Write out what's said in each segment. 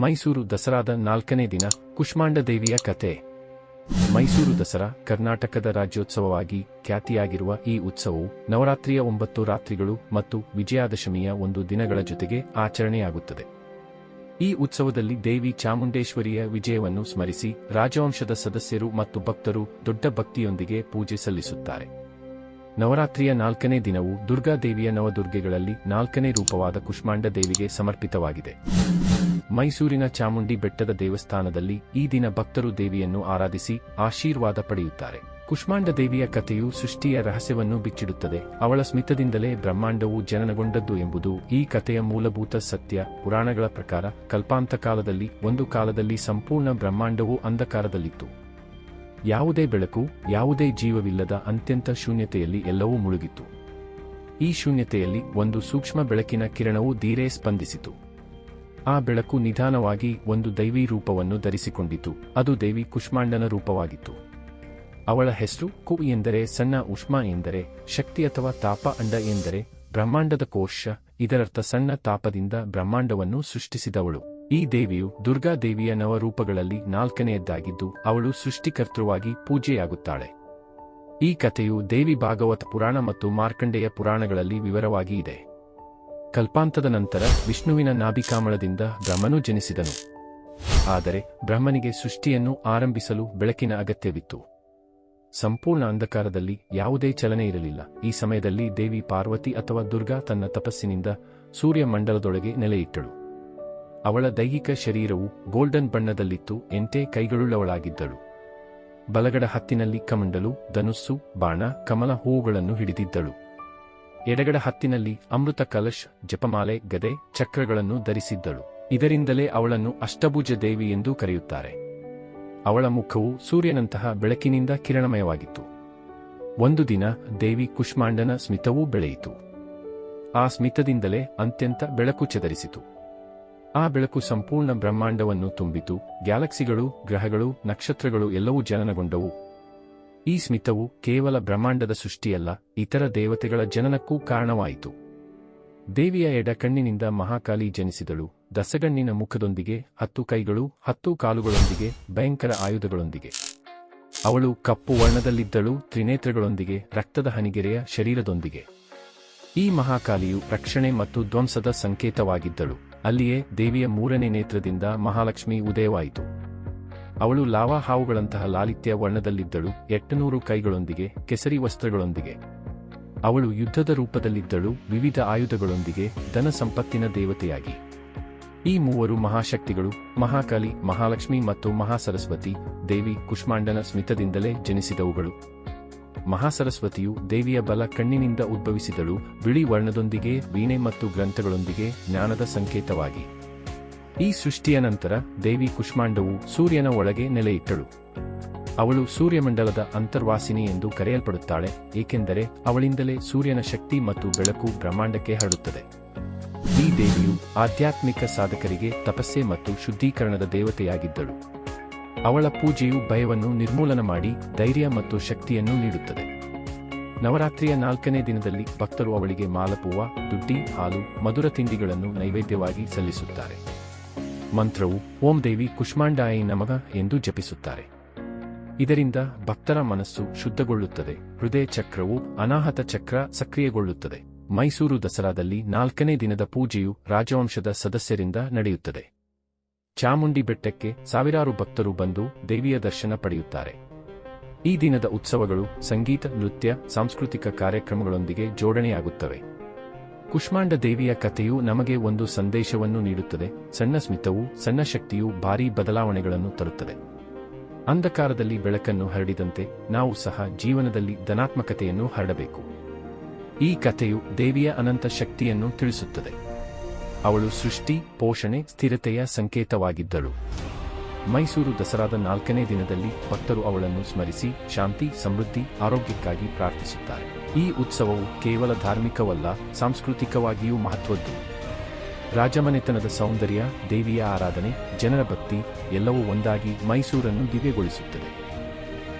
ಮೈಸೂರು ದಸರಾದ ನಾಲ್ಕನೇ ದಿನ ಕುಷ್ಮಾಂಡ ದೇವಿಯ ಕತೆ. ಮೈಸೂರು ದಸರಾ ಕರ್ನಾಟಕದ ರಾಜ್ಯೋತ್ಸವವಾಗಿ ಖ್ಯಾತಿಯಾಗಿರುವ ಈ ಉತ್ಸವವು ನವರಾತ್ರಿಯ ಒಂಬತ್ತು ರಾತ್ರಿಗಳು ಮತ್ತು ವಿಜಯಾದಶಮಿಯ ಒಂದು ದಿನಗಳ ಜೊತೆಗೆ ಆಚರಣೆಯಾಗುತ್ತದೆ. ಈ ಉತ್ಸವದಲ್ಲಿ ದೇವಿ ಚಾಮುಂಡೇಶ್ವರಿಯ ವಿಜಯವನ್ನು ಸ್ಮರಿಸಿ ರಾಜವಂಶದ ಸದಸ್ಯರು ಮತ್ತು ಭಕ್ತರು ದೊಡ್ಡ ಭಕ್ತಿಯೊಂದಿಗೆ ಪೂಜೆ ಸಲ್ಲಿಸುತ್ತಾರೆ. ನವರಾತ್ರಿಯ ನಾಲ್ಕನೇ ದಿನವು ದುರ್ಗಾದೇವಿಯ ನವದುರ್ಗೆಗಳಲ್ಲಿ ನಾಲ್ಕನೇ ರೂಪವಾದ ಕುಷ್ಮಾಂಡ ದೇವಿಗೆ ಸಮರ್ಪಿತವಾಗಿದೆ. ಮೈಸೂರಿನ ಚಾಮುಂಡಿ ಬೆಟ್ಟದ ದೇವಸ್ಥಾನದಲ್ಲಿ ಈ ದಿನ ಭಕ್ತರು ದೇವಿಯನ್ನು ಆರಾಧಿಸಿ ಆಶೀರ್ವಾದ ಪಡೆಯುತ್ತಾರೆ. ಕುಷ್ಮಾಂಡ ದೇವಿಯ ಕಥೆಯು ಸೃಷ್ಟಿಯ ರಹಸ್ಯವನ್ನು ಬಿಚ್ಚಿಡುತ್ತದೆ. ಅವಳ ಸ್ಮಿತದಿಂದಲೇ ಬ್ರಹ್ಮಾಂಡವು ಜನನಗೊಂಡದ್ದು ಎಂಬುದು ಈ ಕಥೆಯ ಮೂಲಭೂತ ಸತ್ಯ. ಪುರಾಣಗಳ ಪ್ರಕಾರ ಕಲ್ಪಾಂತ ಕಾಲದಲ್ಲಿ ಒಂದು ಕಾಲದಲ್ಲಿ ಸಂಪೂರ್ಣ ಬ್ರಹ್ಮಾಂಡವು ಅಂಧಕಾರದಲ್ಲಿತ್ತು. ಯಾವುದೇ ಬೆಳಕು, ಯಾವುದೇ ಜೀವವಿಲ್ಲದ ಅತ್ಯಂತ ಶೂನ್ಯತೆಯಲ್ಲಿ ಎಲ್ಲವೂ ಮುಳುಗಿತ್ತು. ಈ ಶೂನ್ಯತೆಯಲ್ಲಿ ಒಂದು ಸೂಕ್ಷ್ಮ ಬೆಳಕಿನ ಕಿರಣವು ಧೀರೇ ಸ್ಪಂದಿಸಿತು. ಆ ಬೆಳಕು ನಿಧಾನವಾಗಿ ಒಂದು ದೈವಿ ರೂಪವನ್ನು ಧರಿಸಿಕೊಂಡಿತು. ಅದು ದೇವಿ ಕುಷ್ಮಾಂಡನ ರೂಪವಾಗಿತ್ತು. ಅವಳ ಹೆಸರು ಕು ಎಂದರೆ ಸಣ್ಣ ಉಷ್ಮ ಎಂದರೆ ಶಕ್ತಿ ಅಥವಾ ತಾಪ ಅಂಡ ಎಂದರೆ ಬ್ರಹ್ಮಾಂಡದ ಕೋಶ, ಇದರರ್ಥ ಸಣ್ಣ ತಾಪದಿಂದ ಬ್ರಹ್ಮಾಂಡವನ್ನು ಸೃಷ್ಟಿಸಿದವಳು. ಈ ದೇವಿಯು ದುರ್ಗಾ ದೇವಿಯ ನವರೂಪಗಳಲ್ಲಿ ನಾಲ್ಕನೆಯದ್ದಾಗಿದ್ದು, ಅವಳು ಸೃಷ್ಟಿಕರ್ತೃವಾಗಿ ಪೂಜೆಯಾಗುತ್ತಾಳೆ. ಈ ಕಥೆಯು ದೇವಿ ಭಾಗವತ ಪುರಾಣ ಮತ್ತು ಮಾರ್ಕಂಡೇಯ ಪುರಾಣಗಳಲ್ಲಿ ವಿವರವಾಗಿ ಇದೆ. ಕಲ್ಪಾಂತದ ನಂತರ ವಿಷ್ಣುವಿನ ನಾಭಿಕಾಮಳದಿಂದ ಬ್ರಹ್ಮನು ಜನಿಸಿದನು. ಆದರೆ ಬ್ರಹ್ಮನಿಗೆ ಸೃಷ್ಟಿಯನ್ನು ಆರಂಭಿಸಲು ಬೆಳಕಿನ ಅಗತ್ಯವಿತ್ತು. ಸಂಪೂರ್ಣ ಅಂಧಕಾರದಲ್ಲಿ ಯಾವುದೇ ಚಲನೆ ಇರಲಿಲ್ಲ. ಈ ಸಮಯದಲ್ಲಿ ದೇವಿ ಪಾರ್ವತಿ ಅಥವಾ ದುರ್ಗಾ ತನ್ನ ತಪಸ್ಸಿನಿಂದ ಸೂರ್ಯ ಮಂಡಲದೊಳಗೆ ನೆಲೆಯಿಟ್ಟಳು. ಅವಳ ದೈಹಿಕ ಶರೀರವು ಗೋಲ್ಡನ್ ಬಣ್ಣದಲ್ಲಿತ್ತು, ಎಂಟೇ ಕೈಗಳುಳ್ಳವಳಾಗಿದ್ದಳು. ಬಲಗಡ ಹತ್ತಿನಲ್ಲಿ ಕಮಂಡಲು, ಧನುಸ್ಸು, ಬಾಣ, ಕಮಲ ಹೂವುಗಳನ್ನು ಹಿಡಿದಿದ್ದಳು. ಎಡಗಡ ಹತ್ತಿನಲ್ಲಿ ಅಮೃತ ಕಲಶ್, ಜಪಮಾಲೆ, ಗದೆ, ಚಕ್ರಗಳನ್ನು ಧರಿಸಿದ್ದಳು. ಇದರಿಂದಲೇ ಅವಳನ್ನು ಅಷ್ಟಭುಜ ದೇವಿ ಎಂದು ಕರೆಯುತ್ತಾರೆ. ಅವಳ ಮುಖವು ಸೂರ್ಯನಂತಹ ಬೆಳಕಿನಿಂದ ಕಿರಣಮಯವಾಗಿತ್ತು. ಒಂದು ದಿನ ದೇವಿ ಕುಷ್ಮಾಂಡನ ಸ್ಮಿತವೂ ಬೆಳೆಯಿತು. ಆ ಸ್ಮಿತದಿಂದಲೇ ಅತ್ಯಂತ ಬೆಳಕು ಚದರಿಸಿತು. ಆ ಬೆಳಕು ಸಂಪೂರ್ಣ ಬ್ರಹ್ಮಾಂಡವನ್ನು ತುಂಬಿತು. ಗ್ಯಾಲಕ್ಸಿಗಳು, ಗ್ರಹಗಳು, ನಕ್ಷತ್ರಗಳು ಎಲ್ಲವೂ ಜನನಗೊಂಡವು. ಈ ಸ್ಮಿತವು ಕೇವಲ ಬ್ರಹ್ಮಾಂಡದ ಸೃಷ್ಟಿಯಲ್ಲ, ಇತರ ದೇವತೆಗಳ ಜನನಕ್ಕೂ ಕಾರಣವಾಯಿತು. ದೇವಿಯ ಎಡಕಣ್ಣಿನಿಂದ ಮಹಾಕಾಲಿ ಜನಿಸಿದಳು, ದಸಗಣ್ಣಿನ ಮುಖದೊಂದಿಗೆ, ಹತ್ತು ಕೈಗಳು, ಹತ್ತು ಕಾಲುಗಳೊಂದಿಗೆ, ಭಯಂಕರ ಆಯುಧಗಳೊಂದಿಗೆ. ಅವಳು ಕಪ್ಪು ವರ್ಣದಲ್ಲಿದ್ದಳು, ತ್ರಿನೇತ್ರಗಳೊಂದಿಗೆ, ರಕ್ತದ ಹನಿಗೆರೆಯ ಶರೀರದೊಂದಿಗೆ. ಈ ಮಹಾಕಾಲಿಯು ರಕ್ಷಣೆ ಮತ್ತು ಧ್ವಂಸದ ಸಂಕೇತವಾಗಿದ್ದಳು, ಅಲ್ಲಿಯೇ ದೇವಿಯ ಮೂರನೇ ನೇತ್ರದಿಂದ ಮಹಾಲಕ್ಷ್ಮಿ ಉದಯವಾಯಿತು. ಅವಳು ಲಾವಾ ಹಾವುಗಳಂತಹ ಲಾಲಿತ್ಯ ವರ್ಣದಲ್ಲಿದ್ದಳು, ಎಟ್ಟನೂರು ಕೈಗಳೊಂದಿಗೆ, ಕೆಸರಿ ವಸ್ತ್ರಗಳೊಂದಿಗೆ. ಅವಳು ಯುದ್ಧದ ರೂಪದಲ್ಲಿದ್ದಳು, ವಿವಿಧ ಆಯುಧಗಳೊಂದಿಗೆ, ಧನ ಸಂಪತ್ತಿನ ದೇವತೆಯಾಗಿ. ಈ ಮೂವರು ಮಹಾಶಕ್ತಿಗಳು, ಮಹಾಕಾಲಿ, ಮಹಾಲಕ್ಷ್ಮಿ ಮತ್ತು ಮಹಾಸರಸ್ವತಿ, ದೇವಿ ಕುಷ್ಮಾಂಡನ ಸ್ಮಿತದಿಂದಲೇ ಜನಿಸಿದವುಗಳು. ಮಹಾಸರಸ್ವತಿಯು ದೇವಿಯ ಬಲ ಕಣ್ಣಿನಿಂದ ಉದ್ಭವಿಸಿದಳು, ಬಿಳಿ ವರ್ಣದೊಂದಿಗೆ, ವೀಣೆ ಮತ್ತು ಗ್ರಂಥಗಳೊಂದಿಗೆ ಜ್ಞಾನದ ಸಂಕೇತವಾಗಿ. ಈ ಸೃಷ್ಟಿಯ ನಂತರ ದೇವಿ ಕುಷ್ಮಾಂಡವು ಸೂರ್ಯನ ಒಳಗೆ ನೆಲೆಯಿಟ್ಟಳು. ಅವಳು ಸೂರ್ಯಮಂಡಲದ ಅಂತರ್ವಾಸಿನಿ ಎಂದು ಕರೆಯಲ್ಪಡುತ್ತಾಳೆ, ಏಕೆಂದರೆ ಅವಳಿಂದಲೇ ಸೂರ್ಯನ ಶಕ್ತಿ ಮತ್ತು ಬೆಳಕು ಬ್ರಹ್ಮಾಂಡಕ್ಕೆ ಹರಡುತ್ತದೆ. ಈ ದೇವಿಯು ಆಧ್ಯಾತ್ಮಿಕ ಸಾಧಕರಿಗೆ ತಪಸ್ಸೆ ಮತ್ತು ಶುದ್ಧೀಕರಣದ ದೇವತೆಯಾಗಿದ್ದಳು. ಅವಳ ಪೂಜೆಯು ಭಯವನ್ನು ನಿರ್ಮೂಲನ ಮಾಡಿ ಧೈರ್ಯ ಮತ್ತು ಶಕ್ತಿಯನ್ನು ನೀಡುತ್ತದೆ. ನವರಾತ್ರಿಯ ನಾಲ್ಕನೇ ದಿನದಲ್ಲಿ ಭಕ್ತರು ಅವಳಿಗೆ ಮಾಲಪೂವ ದುಡ್ಡಿ ಹಾಲು, ಮಧುರ ತಿಂಡಿಗಳನ್ನು ನೈವೇದ್ಯವಾಗಿ ಸಲ್ಲಿಸುತ್ತಾರೆ. ಮಂತ್ರವು ಓಂ ದೇವಿ ಕುಷ್ಮಾಂಡಾಯಿ ನಮಗ ಎಂದು ಜಪಿಸುತ್ತಾರೆ. ಇದರಿಂದ ಭಕ್ತರ ಮನಸ್ಸು ಶುದ್ಧಗೊಳ್ಳುತ್ತದೆ. ಹೃದಯ ಚಕ್ರವು ಅನಾಹತ ಚಕ್ರ ಸಕ್ರಿಯಗೊಳ್ಳುತ್ತದೆ. ಮೈಸೂರು ದಸರಾದಲ್ಲಿ ನಾಲ್ಕನೇ ದಿನದ ಪೂಜೆಯು ರಾಜವಂಶದ ಸದಸ್ಯರಿಂದ ನಡೆಯುತ್ತದೆ. ಚಾಮುಂಡಿ ಬೆಟ್ಟಕ್ಕೆ ಸಾವಿರಾರು ಭಕ್ತರು ಬಂದು ದೇವಿಯ ದರ್ಶನ ಪಡೆಯುತ್ತಾರೆ. ಈ ದಿನದ ಉತ್ಸವಗಳು ಸಂಗೀತ, ನೃತ್ಯ, ಸಾಂಸ್ಕೃತಿಕ ಕಾರ್ಯಕ್ರಮಗಳೊಂದಿಗೆ ಜೋಡಣೆಯಾಗುತ್ತವೆ. ಕುಷ್ಮಾಂಡ ದೇವಿಯ ಕಥೆಯು ನಮಗೆ ಒಂದು ಸಂದೇಶವನ್ನು ನೀಡುತ್ತದೆ. ಸಣ್ಣ ಸ್ಮಿತವು, ಸಣ್ಣ ಶಕ್ತಿಯು ಭಾರೀ ಬದಲಾವಣೆಗಳನ್ನು ತರುತ್ತದೆ. ಅಂಧಕಾರದಲ್ಲಿ ಬೆಳಕನ್ನು ಹರಡಿದಂತೆ ನಾವು ಸಹ ಜೀವನದಲ್ಲಿ ಧನಾತ್ಮಕತೆಯನ್ನು ಹರಡಬೇಕು. ಈ ಕಥೆಯು ದೇವಿಯ ಅನಂತ ಶಕ್ತಿಯನ್ನು ತಿಳಿಸುತ್ತದೆ. ಅವಳು ಸೃಷ್ಟಿ, ಪೋಷಣೆ, ಸ್ಥಿರತೆಯ ಸಂಕೇತವಾಗಿದ್ದಳು. ಮೈಸೂರು ದಸರಾದ ನಾಲ್ಕನೇ ದಿನದಲ್ಲಿ ಭಕ್ತರು ಅವಳನ್ನು ಸ್ಮರಿಸಿ, ಶಾಂತಿ, ಸಮೃದ್ಧಿ, ಆರೋಗ್ಯಕ್ಕಾಗಿ ಪ್ರಾರ್ಥಿಸುತ್ತಾರೆ. ಈ ಉತ್ಸವವು ಕೇವಲ ಧಾರ್ಮಿಕವಲ್ಲ, ಸಾಂಸ್ಕೃತಿಕವಾಗಿಯೂ ಮಹತ್ವದ್ದು. ರಾಜಮನೆತನದ ಸೌಂದರ್ಯ, ದೇವಿಯ ಆರಾಧನೆ, ಜನರ ಭಕ್ತಿ ಎಲ್ಲವೂ ಒಂದಾಗಿ ಮೈಸೂರನ್ನು ದಿವ್ಯಗೊಳಿಸುತ್ತದೆ.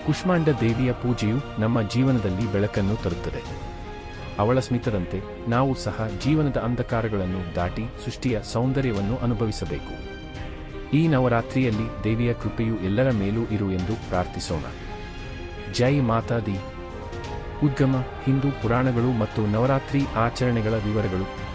ಕುಷ್ಮಾಂಡ ದೇವಿಯ ಪೂಜೆಯು ನಮ್ಮ ಜೀವನದಲ್ಲಿ ಬೆಳಕನ್ನು ತರುತ್ತದೆ. ಅವಳ ಸ್ಮಿತದಂತೆ ನಾವು ಸಹ ಜೀವನದ ಅಂಧಕಾರಗಳನ್ನು ದಾಟಿ ಸೃಷ್ಟಿಯ ಸೌಂದರ್ಯವನ್ನು ಅನುಭವಿಸಬೇಕು. ಈ ನವರಾತ್ರಿಯಲ್ಲಿ ದೇವಿಯ ಕೃಪೆಯು ಎಲ್ಲರ ಮೇಲೂ ಇರು ಎಂದು ಪ್ರಾರ್ಥಿಸೋಣ. ಜೈ ಮಾತಾ ದಿ ಉದ್ಗಮ ಹಿಂದೂ ಪುರಾಣಗಳು ಮತ್ತು ನವರಾತ್ರಿ ಆಚರಣೆಗಳ ವಿವರಗಳು.